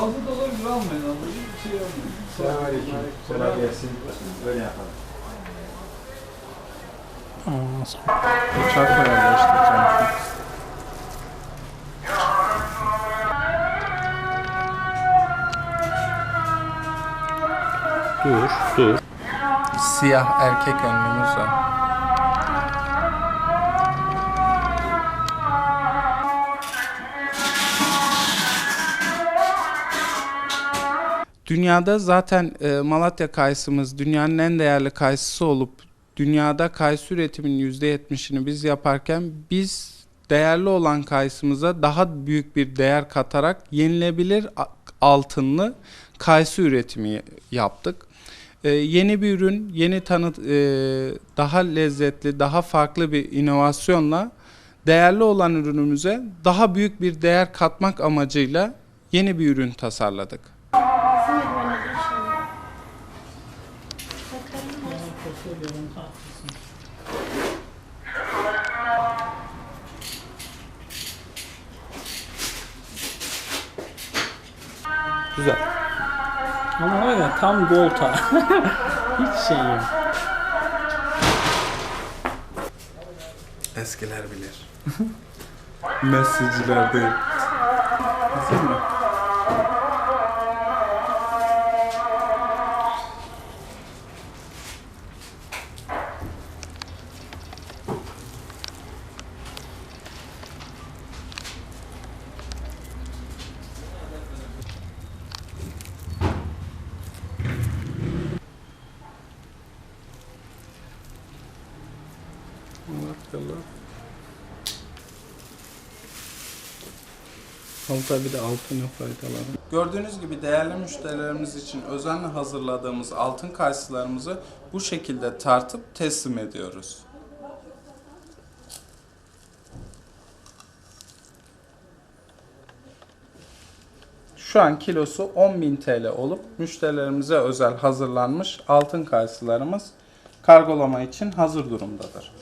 Fazla da olabilir almayın abi. Bir şey yapmayın. Selamünaleyküm. Kolay gelsin. Böyle yapalım. Uçak yerleştireceğim. Dur, dur. Siyah erkek önlüğümüz var. Dünyada zaten e, Malatya kayısımız dünyanın en değerli kayısısı olup dünyada kayısı üretiminin %70'ini biz yaparken biz değerli olan kayısımıza daha büyük bir değer katarak yenilebilir altınlı kayısı üretimi yaptık. E, yeni bir ürün, yeni tanıt, e, daha lezzetli, daha farklı bir inovasyonla değerli olan ürünümüze daha büyük bir değer katmak amacıyla yeni bir ürün tasarladık. Güzel. Ama var ya tam volta. Hiç şey yok. Eskiler bilir. Mesajcılar değil. Hazır mı? Bakalım. Altta bir de altının faydaları. Gördüğünüz gibi değerli müşterilerimiz için özenle hazırladığımız altın kayısılarımızı bu şekilde tartıp teslim ediyoruz. Şu an kilosu 10.000 TL olup müşterilerimize özel hazırlanmış altın kayısılarımız kargolama için hazır durumdadır.